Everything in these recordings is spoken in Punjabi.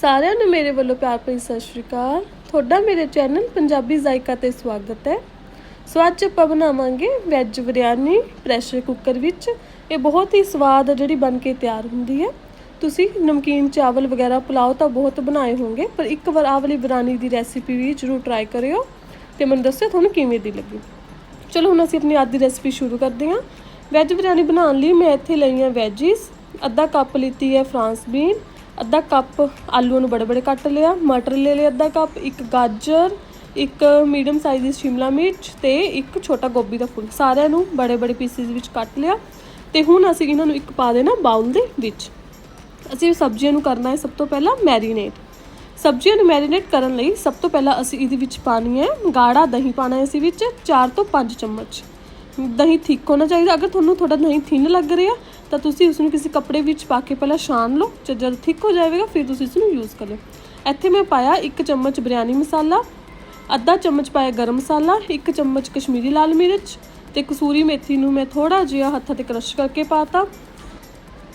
ਸਾਰਿਆਂ ਨੂੰ ਮੇਰੇ ਵੱਲੋਂ ਪਿਆਰ ਭਰੀ ਸਤਿ ਸ਼੍ਰੀ ਅਕਾਲ। ਤੁਹਾਡਾ ਮੇਰੇ ਚੈਨਲ ਪੰਜਾਬੀ ਜ਼ਾਇਕਾ ਤੇ ਸਵਾਗਤ ਹੈ। ਸੋ ਅੱਜ ਆਪਾਂ ਬਣਾਵਾਂਗੇ ਵੈਜ ਬਿਰਿਆਨੀ ਪ੍ਰੈਸ਼ਰ ਕੁੱਕਰ ਵਿੱਚ। ਇਹ ਬਹੁਤ ਹੀ ਸਵਾਦ ਜਿਹੜੀ ਬਣ ਕੇ ਤਿਆਰ ਹੁੰਦੀ ਹੈ। ਤੁਸੀਂ ਨਮਕੀਨ, ਚਾਵਲ ਵਗੈਰਾ ਪੁਲਾਓ ਤਾਂ ਬਹੁਤ ਬਣਾਏ ਹੋਣਗੇ, ਪਰ ਇੱਕ ਵਾਰ ਆਹ ਵਾਲੀ ਬਿਰਿਆਨੀ ਦੀ ਰੈਸਿਪੀ ਵੀ ਜ਼ਰੂਰ ਟਰਾਈ ਕਰਿਓ ਤੇ ਮੈਨੂੰ ਦੱਸਿਓ ਤੁਹਾਨੂੰ ਕਿਵੇਂ ਦੀ ਲੱਗੀ। ਚਲੋ ਹੁਣ ਅਸੀਂ ਆਪਣੀ ਅੱਜ ਦੀ ਰੈਸਿਪੀ ਸ਼ੁਰੂ ਕਰਦੇ ਹਾਂ। ਵੈਜ ਬਿਰਿਆਨੀ ਬਣਾਉਣ ਲਈ ਮੈਂ ਇੱਥੇ ਲਈ ਲਈਆਂ ਵੈਜੀਸ ਅੱਧਾ ਕੱਪ ਲਿੱਤੀ ਹੈ ਫਰਾਂਸ ਬੀਨ ਅੱਧਾ ਕੱਪ ਆਲੂਆਂ ਨੂੰ ਬੜੇ ਬੜੇ ਕੱਟ ਲਿਆ, ਮਟਰ ਲੈ ਲਿਆ ਅੱਧਾ ਕੱਪ, ਇੱਕ ਗਾਜਰ, ਇੱਕ ਮੀਡੀਅਮ ਸਾਈਜ਼ ਦੀ ਸ਼ਿਮਲਾ ਮਿਰਚ ਤੇ ਇੱਕ ਛੋਟਾ ਗੋਭੀ ਦਾ ਫੁੱਲ। ਸਾਰਿਆਂ ਨੂੰ ਬੜੇ ਬੜੇ ਪੀਸਿਸ ਵਿੱਚ ਕੱਟ ਲਿਆ ਤੇ ਹੁਣ ਅਸੀਂ ਇਹਨਾਂ ਨੂੰ ਇੱਕ ਪਾ ਦੇਣਾ ਬਾਉਲ ਦੇ ਵਿੱਚ। ਅਸੀਂ ਸਬਜ਼ੀਆਂ ਨੂੰ ਕਰਨਾ ਹੈ ਸਭ ਤੋਂ ਪਹਿਲਾਂ ਮੈਰੀਨੇਟ ਸਬਜ਼ੀਆਂ ਨੂੰ ਮੈਰੀਨੇਟ ਕਰਨ ਲਈ ਸਭ ਤੋਂ ਪਹਿਲਾਂ ਅਸੀਂ ਇਹਦੇ ਵਿੱਚ ਪਾਣੀ ਹੈ ਗਾੜਾ ਦਹੀਂ ਪਾਣਾ ਹੈ ਅਸੀਂ ਵਿੱਚ 4 ਤੋਂ 5 ਚਮਚ। ਦਹੀਂ ਥਿੱਕ ਹੋਣਾ ਚਾਹੀਦਾ। ਅਗਰ ਤੁਹਾਨੂੰ ਥੋੜਾ ਦਹੀਂ ਥਿਨ ਲੱਗ ਰਿਹਾ ਤਾਂ ਤੁਸੀਂ ਉਸ ਨੂੰ ਕਿਸੇ ਕੱਪੜੇ ਵਿੱਚ ਪਾ ਕੇ ਪਹਿਲਾਂ ਛਾਣ ਲਓ ਤੇ ਜਦ ਥਿੱਕ ਹੋ ਜਾਵੇਗਾ ਫਿਰ ਤੁਸੀਂ ਇਸ ਨੂੰ ਯੂਜ਼ ਕਰ ਲਿਓ ਇੱਥੇ ਮੈਂ ਪਾਇਆ 1 ਚਮਚ ਬਿਰਿਆਨੀ ਮਸਾਲਾ, ਅੱਧਾ ਚਮਚ ਪਾਇਆ ਗਰਮ ਮਸਾਲਾ 1 ਚਮਚ ਕਸ਼ਮੀਰੀ ਲਾਲ ਮਿਰਚ ਤੇ ਕਸੂਰੀ ਮੇਥੀ ਨੂੰ ਮੈਂ ਥੋੜਾ ਜਿਹਾ ਹੱਥਾਂ ਤੇ ਕ੍ਰਸ਼ ਕਰਕੇ ਪਾਤਾ।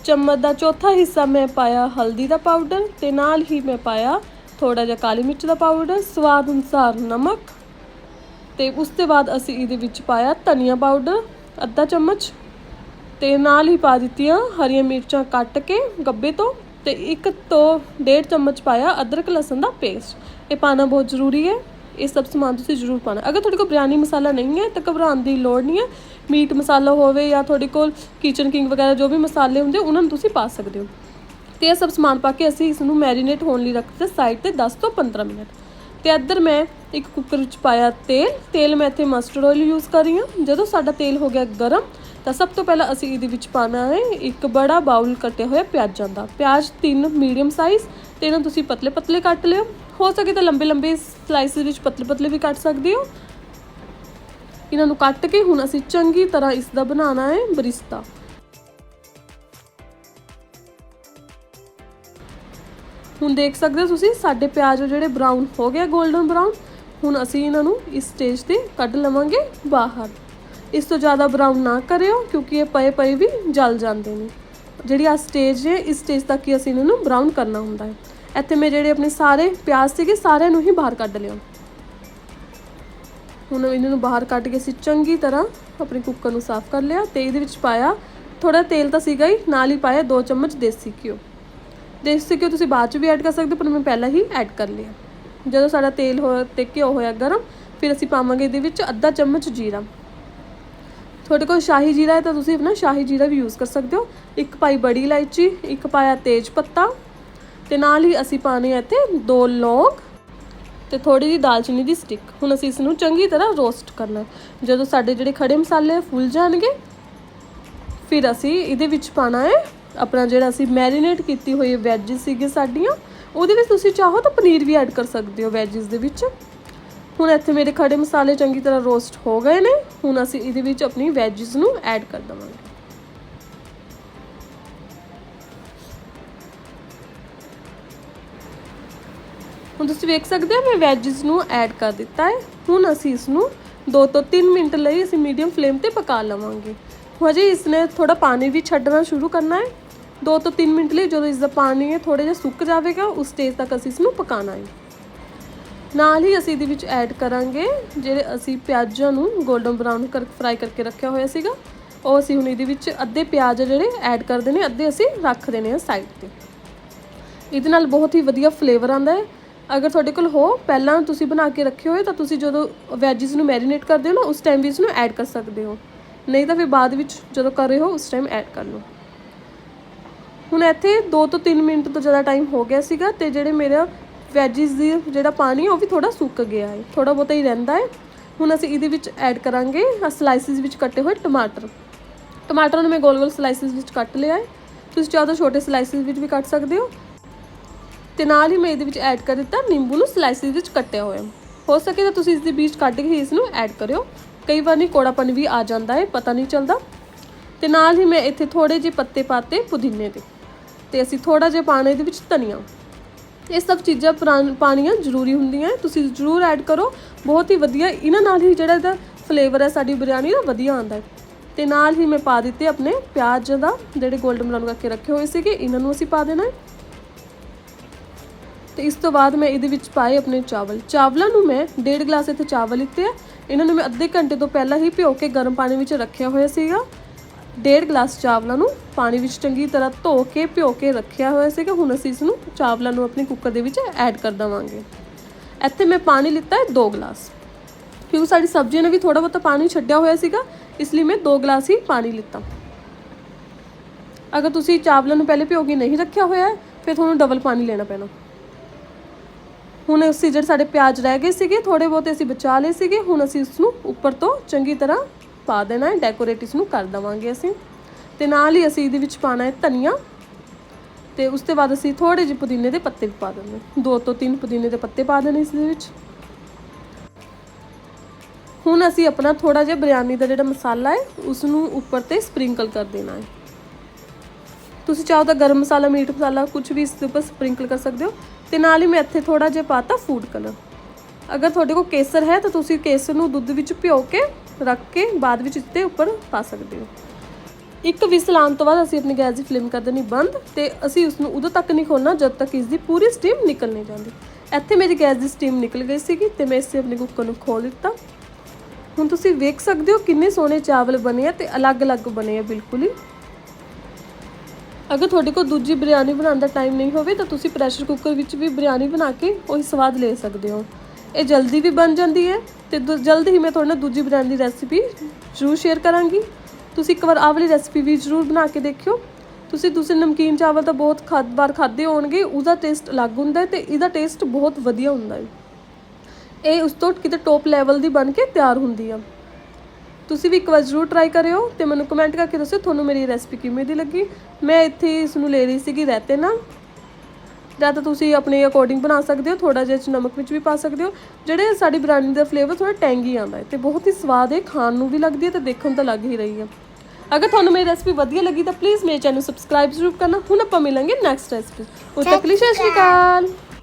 ਚਮਚ ਦਾ ਚੌਥਾ ਹਿੱਸਾ ਮੈਂ ਪਾਇਆ ਹਲਦੀ ਦਾ ਪਾਊਡਰ ਤੇ ਨਾਲ ਹੀ ਮੈਂ ਪਾਇਆ ਥੋੜਾ ਜਿਹਾ ਕਾਲੀ ਮਿਰਚ ਦਾ ਪਾਊਡਰ ਸਵਾਦ ਅਨੁਸਾਰ ਨਮਕ ਤੇ ਉਸ ਤੋਂ ਬਾਅਦ ਅਸੀਂ ਇਹਦੇ ਵਿੱਚ ਪਾਇਆ ਧਨੀਆ ਪਾਊਡਰ ਅੱਧਾ ਚਮਚ ਤੇ ਨਾਲ ਹੀ ਪਾ ਦਿੱਤੀਆਂ ਹਰੀਆਂ ਮਿਰਚਾਂ ਕੱਟ ਕੇ ਗੱਬੇ ਤੋਂ ਤੇ ਇੱਕ ਤੋਂ ਡੇਢ ਚਮਚ ਪਾਇਆ ਅਦਰਕ ਲਸਣ ਦਾ ਪੇਸਟ ਇਹ ਪਾਣਾ ਬਹੁਤ ਜ਼ਰੂਰੀ ਹੈ। ਇਹ ਸਭ ਸਮਾਨ ਤੁਸੀਂ ਜ਼ਰੂਰ ਪਾਣਾ ਅਗਰ ਤੁਹਾਡੇ ਕੋਲ ਬਿਰਿਆਨੀ ਮਸਾਲਾ ਨਹੀਂ ਹੈ ਤਾਂ ਘਬਰਾਉਣ ਦੀ ਲੋੜ ਨਹੀਂ ਹੈ। ਮੀਟ ਮਸਾਲਾ ਹੋਵੇ ਜਾਂ ਤੁਹਾਡੇ ਕੋਲ ਕਿਚਨ ਕਿੰਗ ਵਗੈਰਾ ਜੋ ਵੀ ਮਸਾਲੇ ਹੁੰਦੇ ਉਹਨਾਂ ਨੂੰ ਤੁਸੀਂ ਪਾ ਸਕਦੇ ਹੋ। ਤੇ ਇਹ ਸਭ ਸਮਾਨ ਪਾ ਕੇ ਅਸੀਂ ਇਸ ਨੂੰ ਮੈਰੀਨੇਟ ਹੋਣ ਲਈ ਰੱਖ ਦਿੱਤਾ ਸਾਈਡ ਤੇ 10 ਤੋਂ 15 ਮਿੰਟ। ਤੇ ਇੱਧਰ ਮੈਂ ਇੱਕ ਕੁੱਕਰ ਵਿੱਚ ਪਾਇਆ ਤੇਲ। ਤੇਲ ਮੈਂ ਇੱਥੇ ਮਸਟਰਡ ਆਇਲ ਯੂਜ਼ ਕਰ ਰਹੀ ਹਾਂ। ਜਦੋਂ ਸਾਡਾ ਤੇਲ ਹੋ ਗਿਆ ਗਰਮ ਤਾਂ ਸਭ ਤੋਂ ਪਹਿਲਾਂ ਅਸੀਂ ਇਹਦੇ ਵਿੱਚ ਪਾਣਾ ਹੈ ਇੱਕ ਬੜਾ ਬਾਉਲ ਕੱਟਿਆ ਹੋਇਆ ਪਿਆਜ਼ਾਂ ਦਾ। ਪਿਆਜ਼ ਤਿੰਨ ਮੀਡੀਅਮ ਸਾਈਜ਼ ਤੇ ਇਹਨਾਂ ਨੂੰ ਤੁਸੀਂ ਪਤਲੇ ਪਤਲੇ ਕੱਟ ਲਿਓ। ਹੋ ਸਕੇ ਤਾਂ ਲੰਬੇ ਲੰਬੇ ਸਲਾਈਸਿਸ ਵਿੱਚ ਪਤਲੇ ਪਤਲੇ ਵੀ ਕੱਟ ਸਕਦੇ ਹੋ। ਇਹਨਾਂ ਨੂੰ ਕੱਟ ਕੇ ਹੁਣ ਅਸੀਂ ਚੰਗੀ ਤਰ੍ਹਾਂ ਇਸ ਦਾ ਬਣਾਉਣਾ ਹੈ ਬਰਿਸਤਾ। ਹੁਣ ਦੇਖ ਸਕਦੇ ਹੋ ਤੁਸੀਂ, ਸਾਡੇ ਪਿਆਜ਼ ਜਿਹੜੇ ਬਰਾਊਨ ਹੋ ਗਏ 골ਡਨ ਬਰਾਊਨ ਹੁਣ ਅਸੀਂ ਇਹਨਾਂ ਨੂੰ ਇਸ ਸਟੇਜ ਤੇ ਕੱਢ ਲਵਾਂਗੇ ਬਾਹਰ। ਇਸ ਤੋਂ ਜ਼ਿਆਦਾ ਬਰਾਊਨ ਨਾ ਕਰਿਓ, ਕਿਉਂਕਿ ਇਹ ਪਏ ਪਏ ਵੀ ਜਲ ਜਾਂਦੇ ਨੇ। ਜਿਹੜੀ ਆ ਸਟੇਜ ਹੈ, ਇਸ ਸਟੇਜ ਤੱਕ ਹੀ ਅਸੀਂ ਇਹਨਾਂ ਨੂੰ ਬਰਾਊਨ ਕਰਨਾ ਹੁੰਦਾ ਹੈ। ਇੱਥੇ ਮੈਂ ਜਿਹੜੇ ਆਪਣੇ ਸਾਰੇ ਪਿਆਜ਼ ਸੀਗੇ, ਸਾਰਿਆਂ ਨੂੰ ਹੀ ਬਾਹਰ ਕੱਢ ਲਿਆ। ਹੁਣ ਇਹਨਾਂ ਨੂੰ ਬਾਹਰ ਕੱਢ ਕੇ ਅਸੀਂ ਚੰਗੀ ਤਰ੍ਹਾਂ ਆਪਣੇ ਕੁੱਕਰ ਨੂੰ ਸਾਫ਼ ਕਰ ਲਿਆ ਤੇ ਇਹਦੇ ਵਿੱਚ ਪਾਇਆ ਥੋੜਾ ਤੇਲ ਤਾਂ ਸੀਗਾ ਹੀ, ਨਾਲ ਹੀ ਪਾਇਆ 2 ਚਮਚ ਦੇਸੀ ਘਿਓ। ਦੇਸੀ ਘਿਓ ਤੁਸੀਂ ਬਾਅਦ ਚ ਵੀ ਐਡ ਕਰ ਸਕਦੇ ਪਰ ਮੈਂ ਪਹਿਲਾਂ ਹੀ ਐਡ ਕਰ ਲਿਆ। ਜਦੋਂ ਸਾਡਾ ਤੇਲ ਹੋ, ਤੇ ਘਿਓ ਹੋਇਆ ਗਰਮ, ਫਿਰ ਅਸੀਂ ਪਾਵਾਂਗੇ ਇਹਦੇ ਵਿੱਚ ਅੱਧਾ ਚਮਚ ਜੀਰਾ। ਤੁਹਾਡੇ ਕੋਲ ਸ਼ਾਹੀ ਜੀਰਾ ਹੈ ਤਾਂ ਤੁਸੀਂ ਆਪਣਾ ਸ਼ਾਹੀ ਜੀਰਾ ਵੀ ਯੂਜ਼ ਕਰ ਸਕਦੇ ਹੋ। ਇੱਕ ਪਾਈ ਬੜੀ ਇਲਾਇਚੀ, ਇੱਕ ਪਾਇਆ ਤੇਜ ਪੱਤਾ ਤੇ ਨਾਲ ਹੀ ਅਸੀਂ ਪਾਣੇ ਆ ਇੱਥੇ ਦੋ ਲੌਂਗ ਤੇ ਥੋੜੀ ਜਿਹੀ ਦਾਲਚੀਨੀ ਦੀ ਸਟਿਕ ਹੁਣ ਅਸੀਂ ਇਸ ਨੂੰ ਚੰਗੀ ਤਰ੍ਹਾਂ ਰੋਸਟ ਕਰਨਾ ਜਦੋਂ ਸਾਡੇ ਜਿਹੜੇ ਖੜੇ ਮਸਾਲੇ ਫੁੱਲ ਜਾਣਗੇ, ਫਿਰ ਅਸੀਂ ਇਹਦੇ ਵਿੱਚ ਪਾਣਾ ਹੈ ਆਪਣਾ ਜਿਹੜਾ ਅਸੀਂ ਮੈਰੀਨੇਟ ਕੀਤੀ ਹੋਈ ਵੈਜਿਸ ਸੀਗੇ ਸਾਡੀਆਂ, ਉਹਦੇ ਵਿੱਚ ਤੁਸੀਂ ਚਾਹੋ ਤਾਂ ਪਨੀਰ ਵੀ ਐਡ ਕਰ ਸਕਦੇ ਹੋ ਵੈਜਿਸ ਦੇ ਵਿੱਚ। ਹੁਣ ਇੱਥੇ ਮੇਰੇ ਖੜੇ ਮਸਾਲੇ ਚੰਗੀ ਤਰ੍ਹਾਂ ਰੋਸਟ ਹੋ ਗਏ ਨੇ। ਹੁਣ ਅਸੀਂ ਇਹਦੇ ਵਿੱਚ ਆਪਣੀ ਵੈਜਿਸ ਨੂੰ ਐਡ ਕਰ ਦਵਾਂਗੇ। ਹੁਣ ਤੁਸੀਂ ਵੇਖ ਸਕਦੇ ਹੋ, ਮੈਂ ਵੈਜਿਸ ਨੂੰ ਐਡ ਕਰ ਦਿੱਤਾ ਹੈ। ਹੁਣ ਅਸੀਂ ਇਸ ਨੂੰ 2 ਤੋਂ 3 ਮਿੰਟ ਲਈ ਅਸੀਂ ਮੀਡੀਅਮ ਫਲੇਮ ਤੇ ਪਕਾ ਲਵਾਂਗੇ। ਹਜੇ ਇਸ ਨੇ ਥੋੜਾ ਪਾਣੀ ਵੀ ਛੱਡਣਾ ਸ਼ੁਰੂ ਕਰਨਾ ਹੈ। 2 ਤੋਂ 3 ਮਿੰਟ ਲਈ ਜਦੋਂ ਇਸ ਦਾ ਪਾਣੀ ਹੈ ਥੋੜਾ ਜਿਹਾ ਸੁੱਕ ਜਾਵੇਗਾ, ਉਸ ਸਟੇਜ ਤੱਕ ਅਸੀਂ ਇਸ ਨੂੰ ਪਕਾਣਾ ਹੈ। ਨਾਲ ਹੀ ਅਸੀਂ ਇਹਦੇ ਵਿੱਚ ਐਡ ਕਰਾਂਗੇ ਜਿਹੜੇ ਅਸੀਂ ਪਿਆਜ਼ਾਂ ਨੂੰ 골ਡਨ ਬਰਾਊਨ ਕਰ ਫਰਾਈ ਕਰਕੇ ਰੱਖਿਆ ਹੋਇਆ ਸੀਗਾ। ਉਹ ਅਸੀਂ ਹੁਣ ਇਹਦੇ ਵਿੱਚ ਅੱਧੇ ਪਿਆਜ਼ ਆ ਜਿਹੜੇ ਐਡ ਕਰ ਦੇਣੇ, ਅੱਧੇ ਅਸੀਂ ਰੱਖ ਦੇਣੇ ਆ ਸਾਈਡ ਤੇ। ਇਹਦੇ ਨਾਲ ਬਹੁਤ ਹੀ ਵਧੀਆ ਫਲੇਵਰ ਆਉਂਦਾ ਹੈ। ਅਗਰ ਤੁਹਾਡੇ ਕੋਲ ਹੋ, ਪਹਿਲਾਂ ਤੁਸੀਂ ਬਣਾ ਕੇ ਰੱਖੇ ਹੋਏ, ਤਾਂ ਤੁਸੀਂ ਜਦੋਂ ਵੈਜਿਸ ਨੂੰ ਮੈਰੀਨੇਟ ਕਰਦੇ ਹੋ ਨਾ, ਉਸ ਟਾਈਮ ਵੀ ਇਸ ਨੂੰ ਐਡ ਕਰ ਸਕਦੇ ਹੋ। ਨਹੀਂ ਤਾਂ ਫਿਰ ਬਾਅਦ ਵਿੱਚ ਜਦੋਂ ਕਰ ਰਹੇ ਹੋ, ਉਸ ਟਾਈਮ ਐਡ ਕਰ ਲਓ। ਹੁਣ ਇੱਥੇ 2 ਤੋਂ 3 ਮਿੰਟ ਤੋਂ ਜ਼ਿਆਦਾ ਟਾਈਮ ਹੋ ਗਿਆ ਸੀਗਾ, ਤੇ ਜਿਹੜੇ ਮੇਰਾ ਵੈਜਿਸ ਦੀ ਜਿਹੜਾ ਪਾਣੀ ਉਹ ਵੀ ਥੋੜਾ ਸੁੱਕ ਗਿਆ ਹੈ ਥੋੜਾ ਬਹੁਤਾ ਹੀ ਰਹਿੰਦਾ ਹੈ। ਹੁਣ ਅਸੀਂ ਇਹਦੇ ਵਿੱਚ ਐਡ ਕਰਾਂਗੇ ਸਲਾਈਸਿਸ ਵਿੱਚ ਕੱਟੇ ਹੋਏ ਟਮਾਟਰ। ਟਮਾਟਰ ਨੂੰ ਮੈਂ ਗੋਲ-ਗੋਲ ਸਲਾਈਸਿਸ ਵਿੱਚ ਕੱਟ ਲਿਆ ਹੈ। ਤੁਸੀਂ ਚਾਹੋ ਤਾਂ ਛੋਟੇ ਸਲਾਈਸਿਸ ਵਿੱਚ ਵੀ ਕੱਟ ਸਕਦੇ ਹੋ। ਤੇ ਨਾਲ ਹੀ ਮੈਂ ਇਹਦੇ ਵਿੱਚ ਐਡ ਕਰ ਦਿੱਤਾ ਨਿੰਬੂ ਨੂੰ ਸਲਾਈਸਿਸ ਵਿੱਚ ਕੱਟਿਆ ਹੋਇਆ। ਹੋ ਸਕੇ ਤਾਂ ਤੁਸੀਂ ਇਸ ਦੇ ਬੀਜ ਕੱਢ ਕੇ ਇਸ ਨੂੰ ਐਡ ਕਰਿਓ। ਕਈ ਵਾਰ ਨਹੀਂ, ਕੋੜਾਪਨ ਵੀ ਆ ਜਾਂਦਾ ਹੈ, ਪਤਾ ਨਹੀਂ ਚੱਲਦਾ। ਤੇ ਨਾਲ ਹੀ ਮੈਂ ਇੱਥੇ ਥੋੜੇ ਜਿਹੇ ਪੱਤੇ ਪਾਤੇ ਪੁਦੀਨੇ ਦੇ। ਤੇ ਅਸੀਂ ਥੋੜਾ ਜਿਹਾ ਪਾਣਾ ਇਹਦੇ ਵਿੱਚ ਧਨੀਆ। ਇਹ ਸਭ ਚੀਜ਼ਾਂ ਪੁਰਾਣ ਪਾਣੀਆਂ ਜ਼ਰੂਰੀ ਹੁੰਦੀਆਂ ਤੁਸੀਂ ਜ਼ਰੂਰ ਐਡ ਕਰੋ। ਬਹੁਤ ਹੀ ਵਧੀਆ। ਇਹਨਾਂ ਨਾਲ ਹੀ ਜਿਹੜਾ ਇਹਦਾ ਫਲੇਵਰ ਹੈ ਸਾਡੀ ਬਿਰਿਆਨੀ ਦਾ ਵਧੀਆ ਆਉਂਦਾ ਹੈ। ਤੇ ਨਾਲ ਹੀ ਮੈਂ ਪਾ ਦਿੱਤੇ ਆਪਣੇ ਪਿਆਜ਼ ਦਾ, ਜਿਹੜੇ 골ਡਨ ਬਰਾਊਨ ਕਰਕੇ ਰੱਖੇ ਹੋਏ ਸੀਗੇ, ਇਹਨਾਂ ਨੂੰ ਅਸੀਂ ਪਾ ਦੇਣਾ ਹੈ। ਤੇ ਇਸ ਤੋਂ ਬਾਅਦ ਮੈਂ ਇਹਦੇ ਵਿੱਚ ਪਾਏ ਆਪਣੇ ਚਾਵਲ। ਚਾਵਲਾਂ ਨੂੰ ਮੈਂ ਡੇਢ ਗਲਾਸ ਇੱਥੇ ਚਾਵਲ ਲਿੱਤੇ ਆ। ਇਹਨਾਂ ਨੂੰ ਮੈਂ ਅੱਧੇ ਘੰਟੇ ਤੋਂ ਪਹਿਲਾਂ ਹੀ ਭਿਓ ਕੇ ਗਰਮ ਪਾਣੀ ਵਿੱਚ ਰੱਖਿਆ ਹੋਇਆ ਸੀਗਾ। ਡੇਢ ਗਲਾਸ ਚਾਵਲਾਂ ਨੂੰ ਪਾਣੀ ਵਿੱਚ ਚੰਗੀ ਤਰ੍ਹਾਂ ਧੋ ਕੇ, ਭਿਓ ਕੇ ਰੱਖਿਆ ਹੋਇਆ ਸੀਗਾ। ਹੁਣ ਅਸੀਂ ਇਸ ਨੂੰ ਚਾਵਲਾਂ ਨੂੰ ਆਪਣੇ ਕੁੱਕਰ ਦੇ ਵਿੱਚ ਐਡ ਕਰ ਦਵਾਂਗੇ। ਇੱਥੇ ਮੈਂ ਪਾਣੀ ਲਿੱਤਾ ਹੈ 2 ਗਲਾਸ। ਕਿਉਂਕਿ ਸਾਡੀ ਸਬਜ਼ੀਆਂ ਨੇ ਵੀ ਥੋੜਾ ਬਹੁਤਾ ਪਾਣੀ ਛੱਡਿਆ ਹੋਇਆ ਸੀਗਾ, ਇਸ ਲਈ ਮੈਂ 2 ਗਲਾਸ ਹੀ ਪਾਣੀ ਲਿੱਤਾ। ਅਗਰ ਤੁਸੀਂ ਚਾਵਲਾਂ ਨੂੰ ਪਹਿਲੇ ਭਿਓ ਕੇ ਨਹੀਂ ਰੱਖਿਆ ਹੋਇਆ ਫਿਰ ਤੁਹਾਨੂੰ ਡਬਲ ਪਾਣੀ ਲੈਣਾ ਪੈਣਾ। ਹੁਣ ਅਸੀਂ ਜਿਹੜੇ ਸਾਡੇ ਪਿਆਜ਼ ਰਹਿ ਗਏ ਸੀਗੇ ਥੋੜੇ ਬਹੁਤੇ ਅਸੀਂ ਬਚਾ ਲਏ ਸੀਗੇ। ਹੁਣ ਅਸੀਂ ਉਸ ਨੂੰ ਉੱਪਰ ਤੋਂ ਚੰਗੀ ਤਰ੍ਹਾਂ ਪਾ ਦੇਣਾ ਹੈ ਡੈਕੋਰੇਟ ਇਸ ਨੂੰ ਕਰ ਦਵਾਂਗੇ ਅਸੀਂ। ਤੇ ਨਾਲ ਹੀ ਅਸੀਂ ਇਹਦੇ ਵਿੱਚ ਪਾਣਾ ਹੈ ਧਨੀਆ। ਤੇ ਉਸ ਤੋਂ ਬਾਅਦ ਅਸੀਂ ਥੋੜੇ ਜਿਹੇ ਪੁਦੀਨੇ ਦੇ ਪੱਤੇ ਵੀ ਪਾ ਦੇਣੇ ਦੋ ਤੋਂ ਤਿੰਨ ਪੁਦੀਨੇ ਦੇ ਪੱਤੇ ਪਾ ਦੇਣੇ ਇਸ ਦੇ ਵਿੱਚ। ਹੁਣ ਅਸੀਂ ਆਪਣਾ ਥੋੜਾ ਜਿਹਾ ਬਿਰਿਆਨੀ ਦਾ ਜਿਹੜਾ ਮਸਾਲਾ ਹੈ ਉਸ ਨੂੰ ਉੱਪਰ ਤੇ ਸਪ੍ਰਿੰਕਲ ਕਰ ਦੇਣਾ ਹੈ। ਤੁਸੀਂ ਚਾਹੋ ਤਾਂ ਗਰਮ ਮਸਾਲਾ, ਮੀਟ ਮਸਾਲਾ ਕੁਝ ਵੀ ਇਸ ਦੇ ਉੱਪਰ ਸਪ੍ਰਿੰਕਲ ਕਰ ਸਕਦੇ ਹੋ। ਤੇ ਨਾਲ ਹੀ ਮੈਂ ਇੱਥੇ ਥੋੜਾ ਜਿਹਾ ਪਾਤਾ ਫੂਡ ਕਲਰ ਅਗਰ ਤੁਹਾਡੇ ਕੋਲ ਕੇਸਰ ਹੈ, ਤਾਂ ਤੁਸੀਂ ਕੇਸਰ ਨੂੰ ਦੁੱਧ ਵਿੱਚ ਭਿਓ ਕੇ ਰੱਖ ਕੇ ਬਾਅਦ ਵਿੱਚ ਇਸਦੇ ਉੱਪਰ ਪਾ ਸਕਦੇ ਹੋ। ਇੱਕ ਵਿਸਲ ਆਉਣ ਤੋਂ ਬਾਅਦ ਅਸੀਂ ਆਪਣੀ ਗੈਸ ਦੀ ਫਲੇਮ ਕਰ ਦੇਣੀ ਬੰਦ ਤੇ ਅਸੀਂ ਉਸ ਨੂੰ ਉਦੋਂ ਤੱਕ ਨਹੀਂ ਖੋਲਣਾ ਜਦ ਤੱਕ ਇਸ ਦੀ ਪੂਰੀ ਸਟੀਮ ਨਿਕਲ ਨਹੀਂ ਜਾਂਦੀ। ਇੱਥੇ ਮੇਰੀ ਗੈਸ ਦੀ ਸਟੀਮ ਨਿਕਲ ਗਈ ਸੀਗੀ ਤੇ ਮੈਂ ਇਸੇ ਆਪਣੇ ਕੁੱਕਰ ਨੂੰ ਖੋਲ ਦਿੱਤਾ। ਹੁਣ ਤੁਸੀਂ ਵੇਖ ਸਕਦੇ ਹੋ ਕਿੰਨੇ ਸੋਹਣੇ ਚਾਵਲ ਬਣੇ ਆ ਤੇ ਅਲੱਗ-ਅਲੱਗ ਬਣੇ ਆ ਬਿਲਕੁਲ ਹੀ। ਅਗਰ ਤੁਹਾਡੇ ਕੋਲ ਦੂਜੀ ਬਿਰਿਆਨੀ ਬਣਾਉਣ ਦਾ ਟਾਈਮ ਨਹੀਂ ਹੋਵੇ ਤਾਂ ਤੁਸੀਂ ਪ੍ਰੈਸ਼ਰ ਕੁੱਕਰ ਵਿੱਚ ਵੀ ਬਿਰਿਆਨੀ ਬਣਾ ਕੇ ਉਹੀ ਸਵਾਦ ਲੈ ਸਕਦੇ ਹੋ। ਇਹ ਜਲਦੀ ਵੀ ਬਣ ਜਾਂਦੀ ਹੈ ਤੇ ਦੁ- ਜਲਦ ਹੀ ਮੈਂ ਤੁਹਾਡੇ ਨਾਲ ਦੂਜੀ ਬਿਰਿਆਨੀ ਦੀ ਰੈਸਿਪੀ ਜ਼ਰੂਰ ਸ਼ੇਅਰ ਕਰਾਂਗੀ। ਤੁਸੀਂ ਇੱਕ ਵਾਰ ਆਹ ਵਾਲੀ ਰੈਸਿਪੀ ਵੀ ਜ਼ਰੂਰ ਬਣਾ ਕੇ ਦੇਖਿਓ। ਤੁਸੀਂ ਦੂਸਰੇ ਨਮਕੀਨ ਚਾਵਲ ਤਾਂ ਬਹੁਤ ਖਾਦ ਵਾਰ ਖਾਦੇ ਹੋਣਗੇ, ਉਹਦਾ ਟੇਸਟ ਅਲੱਗ ਹੁੰਦਾ ਹੈ ਤੇ ਇਹਦਾ ਟੇਸਟ ਬਹੁਤ ਵਧੀਆ ਹੁੰਦਾ ਹੈ। ਇਹ ਉਸ ਤੋਂ ਕਿਤੇ ਟੌਪ ਲੈਵਲ ਦੀ ਬਣ ਕੇ ਤਿਆਰ ਹੁੰਦੀ ਆ। ਤੁਸੀਂ ਵੀ ਇੱਕ ਵਾਰ ਜ਼ਰੂਰ ਟਰਾਈ ਕਰਿਓ ਤੇ ਮੈਨੂੰ ਕਮੈਂਟ ਕਰਕੇ ਦੱਸਿਓ ਤੁਹਾਨੂੰ ਮੇਰੀ ਰੈਸਪੀ ਕਿਵੇਂ ਦੀ ਲੱਗੀ। ਮੈਂ ਇੱਥੇ ਇਸ ਨੂੰ ਲੈ ਰਹੀ ਸੀਗੀ ਰਹਿਤੇ ਨਾਲ। ਜਾਂ ਤਾਂ ਤੁਸੀਂ ਆਪਣੇ ਅਕੋਰਡਿੰਗ ਬਣਾ ਸਕਦੇ ਹੋ ਥੋੜਾ ਜਿਹਾ 'ਚ ਨਮਕ ਵਿੱਚ ਵੀ ਪਾ ਸਕਦੇ ਹੋ। ਜਿਹੜੇ ਸਾਡੀ ਬਿਰਿਆਨੀ ਦਾ ਫਲੇਵਰ ਥੋੜਾ ਟੈਂਗੀ ਆਉਂਦਾ ਹੈ ਤੇ ਬਹੁਤ ਹੀ ਸਵਾਦ ਹੈ, ਖਾਣ ਨੂੰ ਵੀ ਲੱਗਦੀ ਹੈ ਤੇ ਦੇਖਣ ਨੂੰ ਤਾਂ ਲੱਗ ਹੀ ਰਹੀ ਹੈ। ਅਗਰ ਤੁਹਾਨੂੰ ਮੇਰੀ ਰੈਸਪੀ ਵਧੀਆ ਲੱਗੀ ਤਾਂ ਪਲੀਜ਼ ਮੇਰੇ ਚੈਨਲ ਨੂੰ ਸਬਸਕ੍ਰਾਈਬ ਜ਼ਰੂਰ ਕਰਨਾ। ਹੁਣ ਆਪਾਂ ਮਿਲਾਂਗੇ ਨੈਕਸਟ ਰੈਸਪੀ ਉਦੋਂ ਤੱਕ ਲਈ ਸਤਿ ਸ਼੍ਰੀ ਅਕਾਲ।